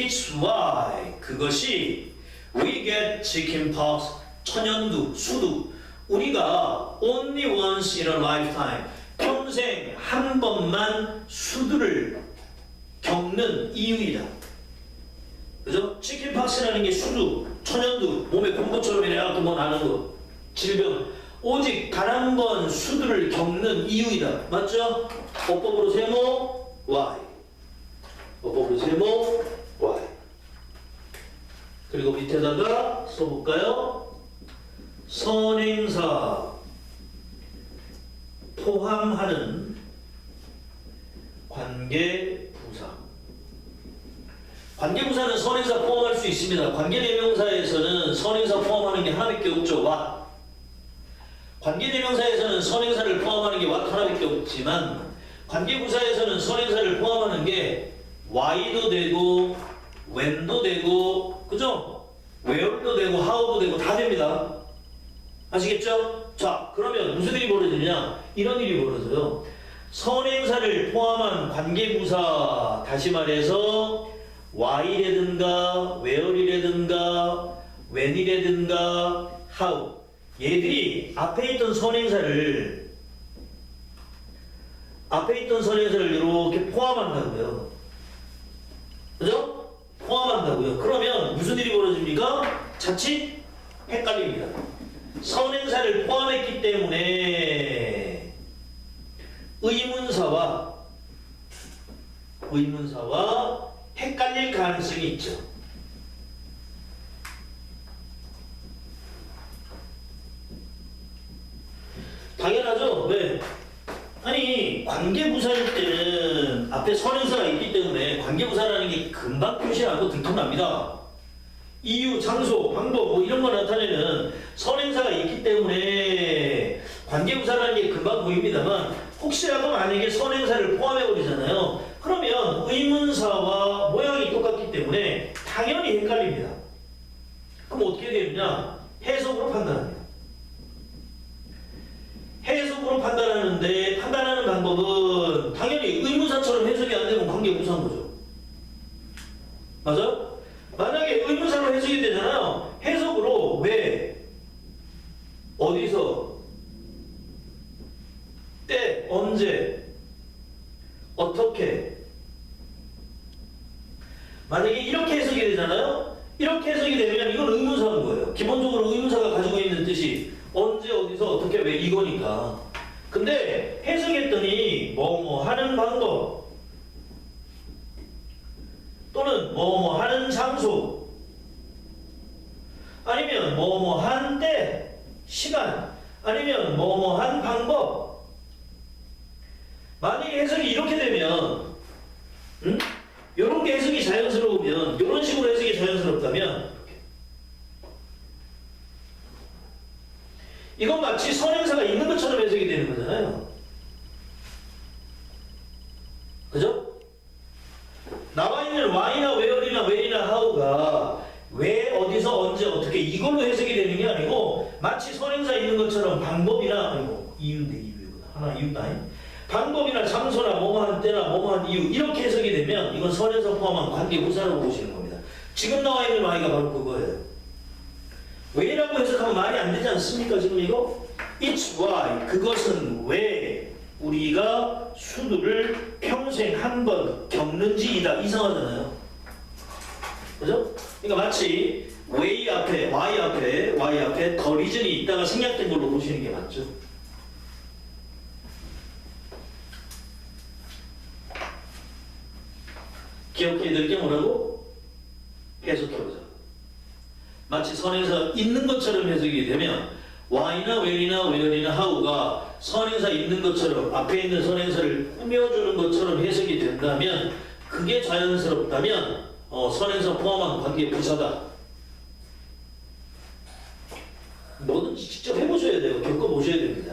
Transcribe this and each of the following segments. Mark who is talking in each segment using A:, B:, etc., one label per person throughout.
A: it's why 그것이 we get chickenpox 천연두 수두 우리가 only once in a lifetime 평생 한 번만 수두를 겪는 이유이다. 그죠? 치킨박스라는 게 수두, 천연두, 몸에 공포처럼 이래갖고 뭐 나는 거, 질병. 오직 단 한 번 수두를 겪는 이유이다. 맞죠? 어법으로 세모, Y. 어법으로 세모, Y. 그리고 밑에다가 써볼까요? 선행사 포함하는 관계부사. 관계부사는 선행사 포함할 수 있습니다. 관계대명사에서는 선행사 포함하는 게 하나밖에 없죠. 와. 관계대명사에서는 선행사를 포함하는 게 what 하나밖에 없지만 관계부사에서는 선행사를 포함하는 게 why도 되고 when도 되고 그죠? where도 되고 how도 되고 다 됩니다. 아시겠죠? 자, 그러면 무슨 일이 벌어지냐? 이런 일이 벌어져요. 선행사를 포함한 관계부사, 다시 말해서 why라든가 where이라든가 when이라든가 how 얘들이 앞에 있던 선행사를 앞에 있던 선행사를 이렇게 포함한다고요. 그죠? 포함한다고요. 그러면 무슨 일이 벌어집니까? 자칫 헷갈립니다. 선행사를 포함했기 때문에 의문사와 의문사와 헷갈릴 가능성이 있죠. 당연하죠. 왜? 아니 관계부사일 때는 앞에 선행사가 있기 때문에 관계부사라는 게 금방 표시하고 들통납니다. 이유, 장소, 방법 뭐 이런 거 나타내는 선행사가 있기 때문에 관계부사라는 게 금방 보입니다만 혹시라도 만약에 선행사를 포함해 버리잖아요. 그러면 의문사와 모양이 똑같기 때문에 당연히 헷갈립니다. 그럼 어떻게 되느냐? 해석으로 판단합니다. 해석으로 판단하는데 판단하는 방법은 당연히 의문사처럼 해석이 안 관계부사인 거죠. 맞아? 만약에 의문사로 해석이 되잖아요. 해석으로 왜, 어디서, 때, 언제, 어떻게. 만약에 이렇게 해석이 되잖아요. 이렇게 해석이 되면 이건 의문사인 거예요. 기본적으로 의문사가 가지고 있는 뜻이 언제, 어디서, 어떻게, 왜 이거니까. 근데 해석했더니 뭐뭐 하는 방법 또는 뭐뭐 하는 장소 아니면 뭐뭐 한 때, 시간 아니면 뭐뭐 한 방법 만약에 해석이 이렇게 되면 음? 이런 게 해석이 자연스러우면 이런 식으로 해석이 자연스럽다면 이건 마치 선행사가 있는 것처럼 해석이 되는 거잖아요. 그죠? 나와 있는 why나 where이나 when이나 how가 왜, 어디서, 언제, 어떻게 이걸로 해석이 되는 게 아니고 마치 선행사 있는 것처럼 방법이나 아니고 이유인데 이유구나 하나 이유다 방법이나 장소나 뭐뭐한 때나 뭐뭐한 이유 이렇게 해석이 되면 이건 선행사 포함한 관계 부사라고 보시는 겁니다. 지금 나와 있는 why가 바로 그거예요. 왜라고 해석하면 말이 안 되지 않습니까? 지금 이거? It's why. 그것은 왜 우리가 수두를 평생 한 번 겪는지이다. 이상하잖아요. 그죠? 그러니까 마치 way 앞에, y 앞에, y 앞에 더 리전이 있다가 생략된 걸로 보시는 게 맞죠. 기억해야 될 게 뭐라고? 해석해보자. 마치 선행사 있는 것처럼 해석이 되면 why나 when이나 where이나 how가 선행사 있는 것처럼 앞에 있는 선행사를 꾸며주는 것처럼 해석이 된다면 그게 자연스럽다면 어, 선행사 포함한 관계 부사다. 뭐든지 직접 해보셔야 돼요. 겪어보셔야 됩니다.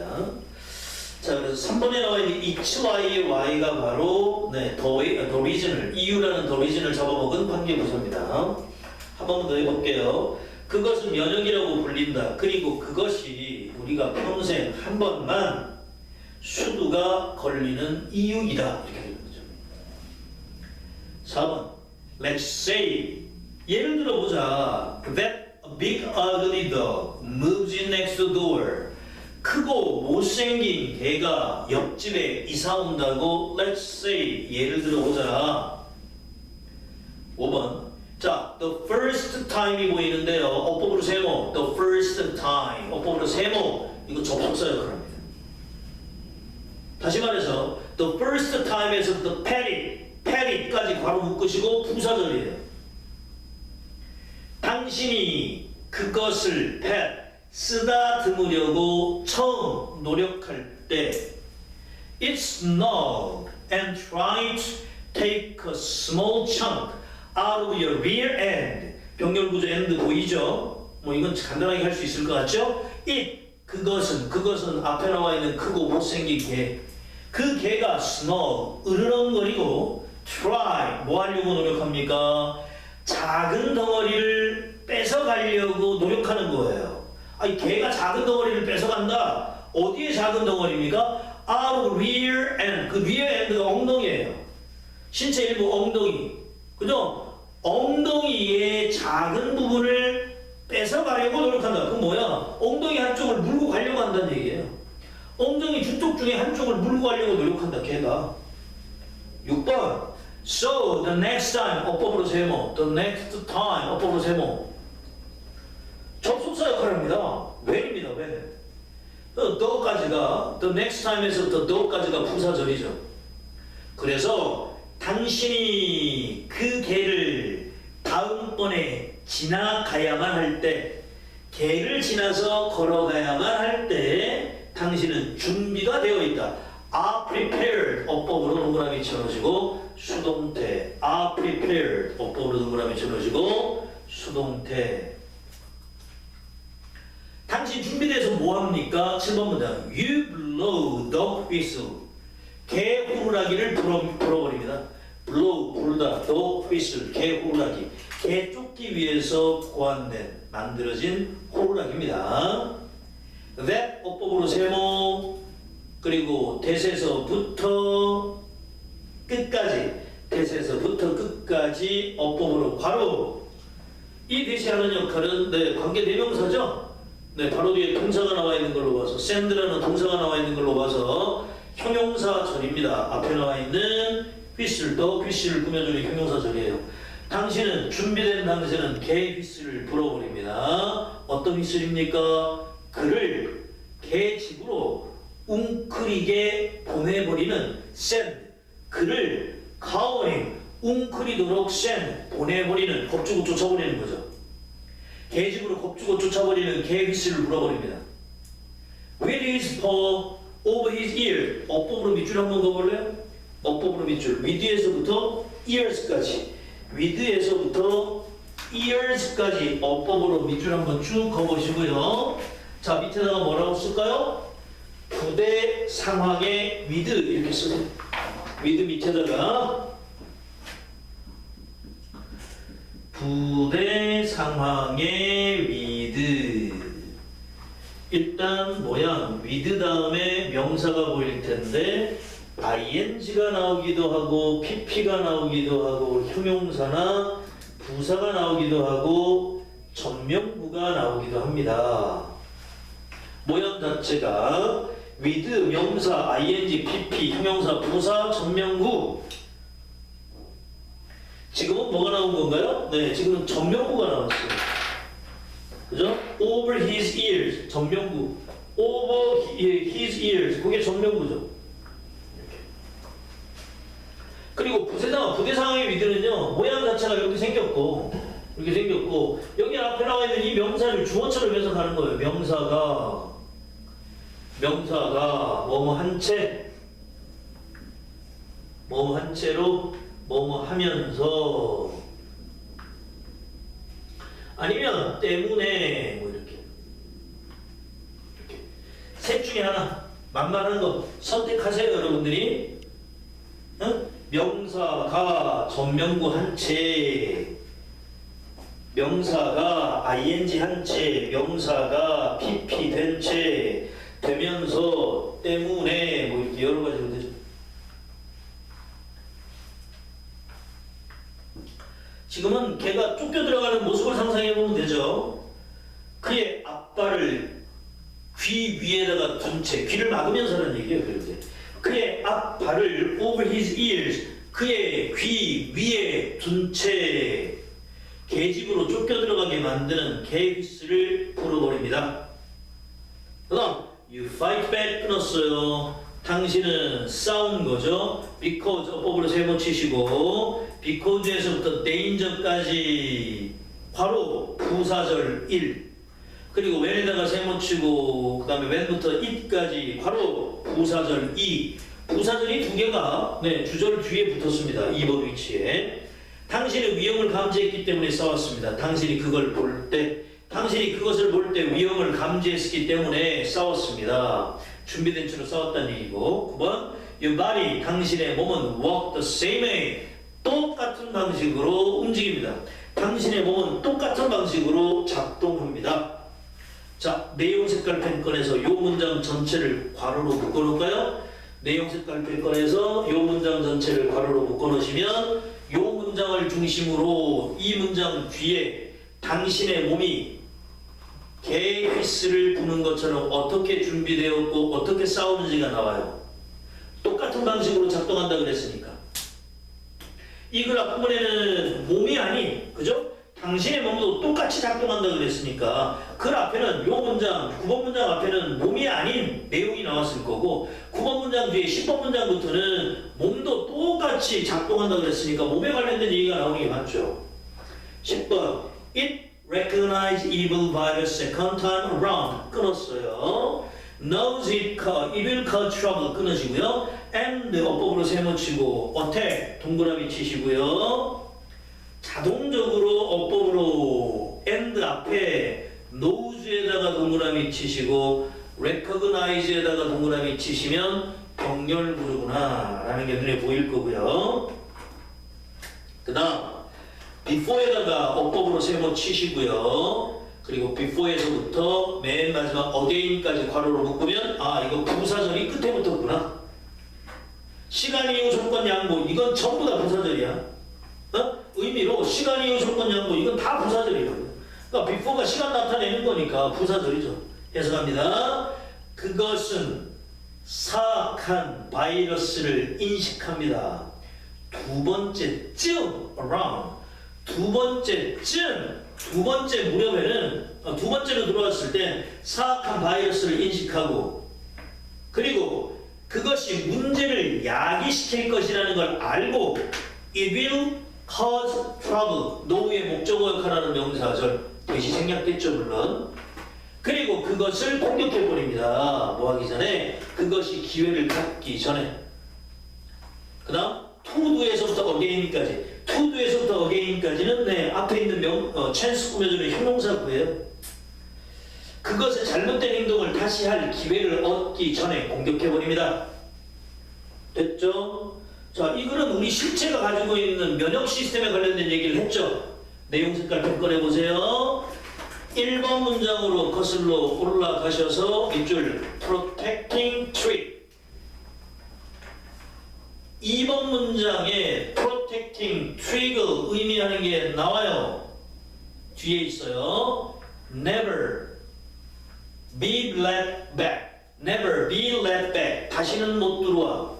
A: 자, 그래서 3번에 나와 있는 each y의 y가 바로 네, the, the reason을, 이유라는 the reason을 잡아먹은 관계부사입니다. 한 번 더 해볼게요. 그것은 면역이라고 불린다. 그리고 그것이 우리가 평생 한 번만 수두가 걸리는 이유이다. 이렇게 되는 거죠. 4번. let's say 예를 들어 보자. That big ugly dog moves in next door. 크고 못생긴 개가 옆집에 이사 온다고 let's say 예를 들어 보자. 5번. 자, the first time이 보이는데요. 어법으로 세모. the first time. 어법으로 세모. 이거 접속사 역할을 합니다. 다시 말해서 the first time에서 the petty, petty까지 괄호 묶으시고 부사절이에요. 당신이 그것을 pet, 쓰다듬으려고 처음 노력할 때 It snowed and tried to take a small chunk out of your rear end. 병렬구조 end 보이죠? 뭐 이건 간단하게 할 수 있을 것 같죠? It 그것은 그것은 앞에 나와 있는 크고 못생긴 개. 그 개가 snow 으르렁거리고 try 뭐 하려고 노력합니까? 작은 덩어리를 뺏어가려고 노력하는 거예요. 아니 개가 작은 덩어리를 뺏어간다. 어디에 작은 덩어리입니까? out rear end. 그 rear end가 엉덩이에요. 신체 일부 엉덩이. 그죠? 엉덩이의 작은 부분을 뺏어가려고 노력한다. 그건 뭐야? 엉덩이 한쪽을 물고 가려고 한다는 얘기예요. 엉덩이 두쪽 중에 한쪽을 물고 가려고 노력한다. 걔가. 6번. So the next time 어법으로 세모. The next time 어법으로 세모. When입니다. when. 그 더까지가 the next time에서 the 더까지가 부사절이죠. 그래서 당신이 그 개를 다음번에 지나가야만 할 때, 개를 지나서 걸어가야만 할 때, 당신은 준비가 되어 있다. are prepared 어법으로 동그라미 쳐놓으시고 수동태 are prepared 어법으로 동그라미 쳐놓으시고 수동태 당신 준비돼서 뭐 합니까? 7번 문장 You blow the whistle 개 호루라기를 불어, 불어버립니다. blow 불다 the whistle 개 호루라기 개 쫓기 위해서 고안된 만들어진 호루라기입니다. that 어법으로 세모 그리고 대세서부터 끝까지 대세서부터 끝까지 어법으로 바로 이 대시하는 역할은 네, 관계 대명사죠. 네, 바로 뒤에 동사가 나와 있는 걸로 봐서 샌드라는 동사가 나와 있는 걸로 봐서 형용사 절입니다. 앞에 나와 있는 휘슬도 휘슬을 꾸며주는 형용사 절이에요. 당신은 준비된 당신은 개 휘슬을 불어버립니다. 어떤 휘슬입니까? 그를 개 집으로 웅크리게 보내버리는 샌드 그를 가오링 웅크리도록 샌 보내버리는 겁주고 쫓아버리는 거죠. 개집으로 겁주고 쫓아버리는 개 휘슬을 불어버립니다. With his paw over his ear. 어법으로 밑줄 한번 그어볼래요? 어법으로 밑줄. 위드에서부터 ears까지. 위드에서부터 ears까지 어법으로 밑줄 한번 쭉 그어보시고요. 자 밑에다가 뭐라고 쓸까요? 부대 상황의 위드 이렇게 쓰세요. 위드 밑에다가 부대 상황의 위드 일단 모양 위드 다음에 명사가 보일 텐데 ing가 나오기도 하고 pp가 나오기도 하고 형용사나 부사가 나오기도 하고 전명구가 나오기도 합니다. 모양 자체가 with 명사 ing pp 형용사 부사 전명구 지금은 뭐가 나온 건가요? 네, 지금은 전명구가 나왔어요. 그죠? Over his ears, 전명구. Over his ears, 그게 전명구죠. 그리고 부대상, 부대상의 위드는요, 모양 자체가 이렇게 생겼고, 이렇게 생겼고, 여기 앞에 나와 있는 이 명사를 주어처럼 해석하는 거예요. 명사가, 명사가 뭐뭐 한 채, 뭐뭐 한 채로 뭐뭐 하면서. 아니면 때문에 뭐 이렇게. 이렇게. 셋 중에 하나. 만만한 거 선택하세요 여러분들이. 응? 명사가 전명구 한채 명사가 ing 한채 명사가 pp 된채 되면서 때문에 뭐 이렇게 여러 가 지금은 걔가 쫓겨 들어가는 모습을 상상해 보면 되죠. 그의 앞발을 귀 위에다가 둔 채 귀를 막으면서라는 얘기예요. 그런데 그의 앞발을 over his ears 그의 귀 위에 둔채 계집으로 쫓겨 들어가게 만드는 개 휘스를 불어버립니다. 그다음 you fight back 끊었어요. 당신은 싸운 거죠. because 어법으로 세 번 치시고 because에서부터 danger까지 바로 부사절 1 그리고 when에다가 세번 치고 그 다음에 when부터 it까지 바로 부사절 2 부사절이 두 개가 네, 주절 뒤에 붙었습니다. 2번 위치에 당신의 위험을 감지했기 때문에 싸웠습니다. 당신이 그걸 볼 때, 당신이 그것을 볼 때 위험을 감지했기 때문에 싸웠습니다. 준비된 채로 싸웠다는 얘기고, 9번, your body, 당신의 몸은 walk the same way, 똑같은 방식으로 움직입니다. 당신의 몸은 똑같은 방식으로 작동합니다. 자, 내용 색깔 펜 꺼내서 이 문장 전체를 괄호로 묶어 놓을까요? 내용 색깔 펜 꺼내서 이 문장 전체를 괄호로 묶어 놓으시면 이 문장을 중심으로 이 문장 뒤에 당신의 몸이 개 휘스를 부는 것처럼 어떻게 준비되었고 어떻게 싸우는지가 나와요. 똑같은 방식으로 작동한다 그랬으니까. 이글 앞부분에는 몸이 아닌, 그죠? 당신의 몸도 똑같이 작동한다 그랬으니까 그 앞에는 요 문장, 9번 문장 앞에는 몸이 아닌 내용이 나왔을 거고 9번 문장 뒤에 10번 문장부터는 몸도 똑같이 작동한다 그랬으니까 몸에 관련된 얘기가 나오는 게 맞죠. 10번 It recognized evil the second time around 끊었어요. Knows it, ca- it will cause trouble 끊으시고요. and 어법으로 세모 치고 attack 동그라미 치시고요. 자동적으로 어법으로 and 앞에 knows에다가 동그라미 치시고 recognize에다가 동그라미 치시면 병렬 부르구나 라는 게 눈에 보일 거고요. 그 다음 before에다가 어법으로 세모 치시고요. 그리고 before에서부터 맨 마지막 again까지 괄호로 묶으면 아 이거 부사절이 끝에 붙었구나. 시간 이후 조건 양보 이건 전부 다 부사절이야. 어? 의미로 시간 이후 조건 양보 이건 다 부사절이거든. 그러니까 before가 시간 나타내는 거니까 부사절이죠. 해석합니다. 그것은 사악한 바이러스를 인식합니다. 두 번째 쯤 around 두 번째 쯤 두 번째 무렵에는 어, 두 번째로 들어왔을 때 사악한 바이러스를 인식하고 그리고 그것이 문제를 야기시킬 것이라는 걸 알고 it will cause trouble 노후의 목적어 역할하는 명사절 대시 생략됐죠 물론. 그리고 그것을 공격해버립니다. 뭐 하기 전에 그것이 기회를 갖기 전에. 그 다음 투두에서부터 어게인까지 투두에서부터 어게인까지는 네, 앞에 있는 명, 어, 찬스 꾸며주는 형용사고예요 그것의 잘못된 행동을 다시 할 기회를 얻기 전에 공격해버립니다 됐죠? 자, 이 글은 우리 실체가 가지고 있는 면역 시스템에 관련된 얘기를 했죠. 내용 색깔 좀 꺼내보세요. 1번 문장으로 거슬러 올라가셔서 밑줄 protecting tree 2번 문장에 protecting tree가 의미하는 게 나와요. 뒤에 있어요. never be let back never be let back 다시는 못 들어와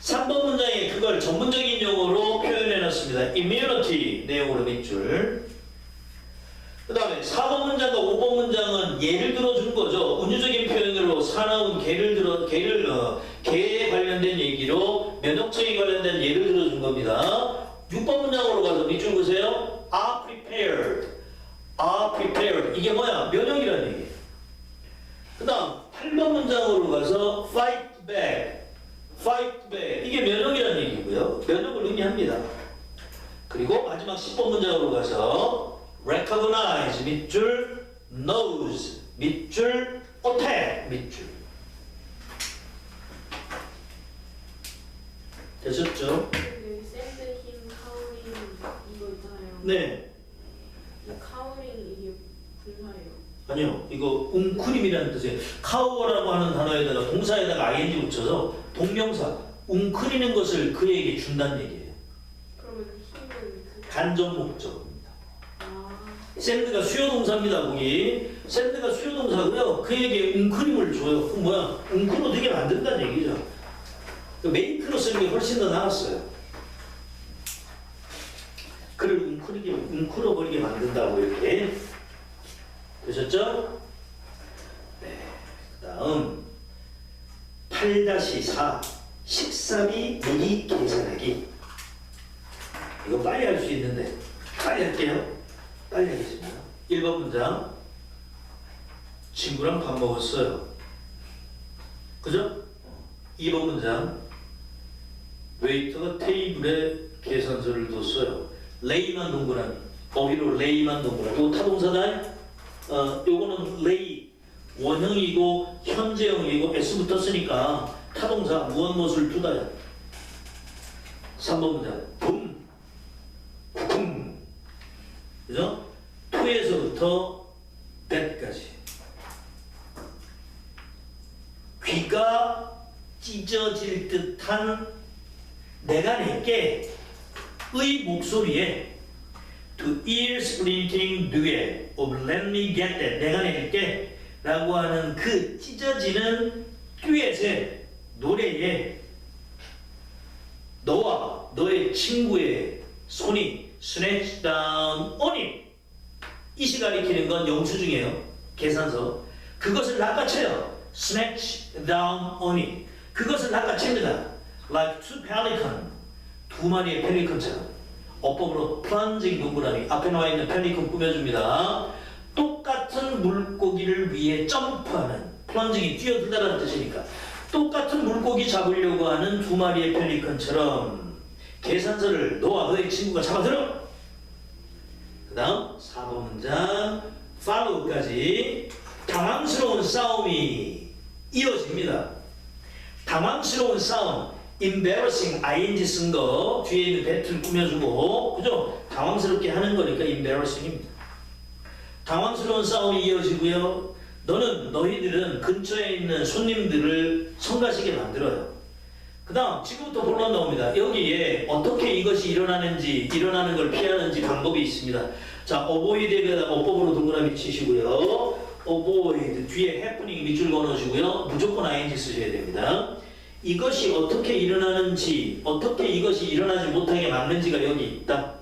A: 3번 문장에 그걸 전문적인 용어로 표현해 놨습니다. immunity 내용으로 밑줄. 그 다음에 4번 문장과 5번 문장은 예를 들어준 거죠. 운유적인 표현으로 사나운 개를 들어, 개를, 어, 개에 관련된 얘기로 면역적인 관련된 예를 들어준 겁니다. 6번 문장으로 가서 밑줄 보세요. are prepared. are prepared. 이게 뭐야? 면역이라는 얘기예요. 그 다음 8번 문장으로 가서 fight back. fight back. 이게 면역이라는 얘기고요. 면역을 의미합니다. 그리고 마지막 10번 문장으로 가서 recognize 밑줄 knows 밑줄 attack 밑줄 되셨죠?
B: 여기 샌드 힘 카우링 이거 있잖아요.
A: 네.
B: 이 카우링 이게 분사예요.
A: 아니요. 이거 웅크림이라는 뜻이에요. 카우어라고 하는 단어에다가 동사에다가 ing 붙여서 동명사 웅크리는 것을 그에게 준다는 얘기예요.
B: 그러면 힘은 그
A: 간접 목적입니다.
B: 아,
A: 샌드가 수요 동사입니다, 거기. 샌드가 수요 동사고요. 그에게 웅크림을 줘요. 그 뭐야? 웅크로 되게 만든다는 얘기죠. 그 메이크로 쓰는 게 훨씬 더 나았어요. 그를 웅크리게, 웅크러 버리게 만든다고 이렇게. 되셨죠? 네. 그 다음, 8-4. 식사비 미리 계산하기. 이거 빨리 할 수 있는데, 빨리 할게요. 빨리 하겠습니다. 1번 문장. 친구랑 밥 먹었어요. 그죠? 2번 문장. 웨이터가 테이블에 계산서를 뒀어요. 레이만 동그라미. 어휘로 레이만 동그라미. 타동사다. 어, 요거는 레이. 원형이고 현재형이고 s부터 쓰니까 타동사 무언 무엇을 두다야. 3번 문장. 붐. 붐. 그죠? 토에서부터 배까지 귀가 찢어질 듯한 내가 내게 의 목소리에 to ear splitting duet of let me get that 내가 내게 라고 하는 그 찢어지는 듀엣의 노래에 너와 너의 친구의 손이 snatch down on it 이시 가리키는 건 영수증이에요. 계산서. 그것을 낚아채요. down on it 그것을 낚아챕니다 like two pelican 두 마리의 펠리컨처럼 어법으로 plunging 동그라미 앞에 나와 있는 펠리컨 꾸며줍니다. 똑같은 물고기를 위해 점프하는 플런징이 뛰어들다라는 뜻이니까. 똑같은 물고기 잡으려고 하는 두 마리의 펠리컨처럼 계산서를 너와 너의 친구가 잡아들어. 그 다음 4번 문장 follow까지 당황스러운 싸움이 이어집니다. 당황스러운 싸움 embarrassing ing 쓴 거 뒤에 있는 배틀 꾸며주고 그죠? 당황스럽게 하는 거니까 embarrassing입니다 당황스러운 싸움이 이어지고요. 너는 너희들은 근처에 있는 손님들을 성가시게 만들어요. 그 다음 지금부터 본론 나옵니다. 여기에 어떻게 이것이 일어나는지 일어나는 걸 피하는지 방법이 있습니다. 자, 어보이드에다 어법으로 동그라미 치시고요. 어보이드 뒤에 해프닝 밑줄 그어놓으시고요. 무조건 ing 쓰셔야 됩니다. 이것이 어떻게 일어나는지 어떻게 이것이 일어나지 못하게 막는지가 여기 있다.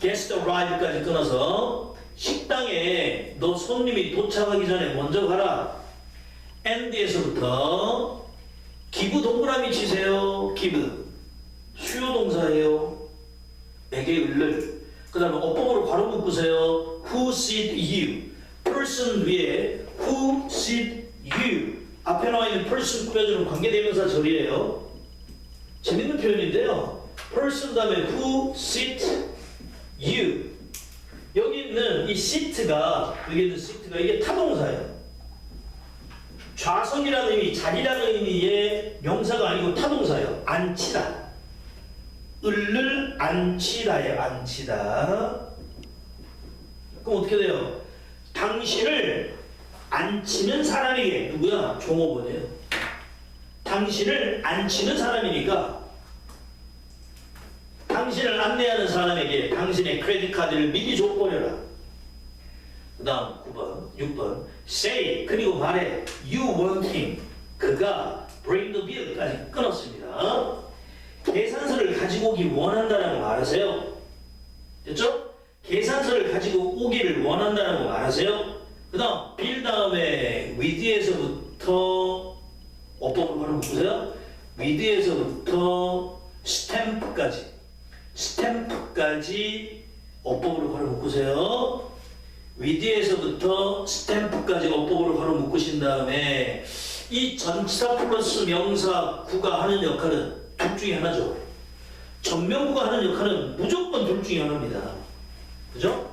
A: guest arrive까지 끊어서 식당에 너 손님이 도착하기 전에 먼저 가라. and에서부터 기부 동그라미 치세요. 기부 수요 동사예요. 에게 을를 그 다음에 어법으로 괄호 묶으세요. who seat you person 위에 who seat you 앞에 나와 있는 person 꾸며주는 관계대명사 절이에요. 재밌는 표현인데요. person 다음에 who seat you 여기 있는 이 시트가 여기 있는 시트가 이게 타동사예요. 좌석이라는 의미, 자리라는 의미의 명사가 아니고 타동사예요. 앉히다. 을를 앉히다예요. 앉히다. 그럼 어떻게 돼요? 당신을 앉히는 사람에게 누구야? 종업원이에요. 당신을 앉히는 사람이니까 당신을 안내하는 사람에게 당신의 크레딧 카드를 미리 줘버려라. 그 다음 9번, 6번 say 그리고 말해 you want him 그가 bring the bill까지 끊었습니다. 계산서를 가지고 오기 원한다라고 말하세요. 됐죠? 계산서를 가지고 오기를 원한다라고 말하세요. 그 다음 빌 다음에 with에서부터 어법을 바로 보세요. with에서부터 스탬프까지 스탬프까지 어법으로 바로 묶으세요. 위드에서부터 스탬프까지 어법으로 바로 묶으신 다음에 이 전치사 플러스 명사 구가 하는 역할은 둘 중에 하나죠. 전명구가 하는 역할은 무조건 둘 중에 하나입니다. 그죠?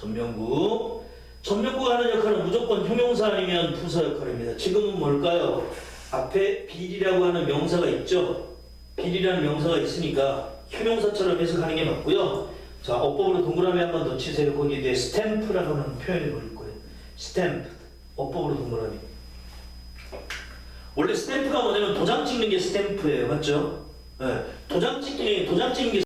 A: 전명구. 전명구가 하는 역할은 무조건 형용사 아니면 부사 역할입니다. 지금은 뭘까요? 앞에 빌이라고 하는 명사가 있죠. 빌이라는 명사가 있으니까 형용사처럼 해석하는 게 맞고요. 자, 어법으로 동그라미 한번 더 치세요. 거기에 대해 스탬프라고 하는 표현이 걸릴 거예요. 스탬프. 어법으로 동그라미. 원래 스탬프가 뭐냐면 도장 찍는 게 스탬프예요. 맞죠? 예, 도장 찍기 도장 찍는 게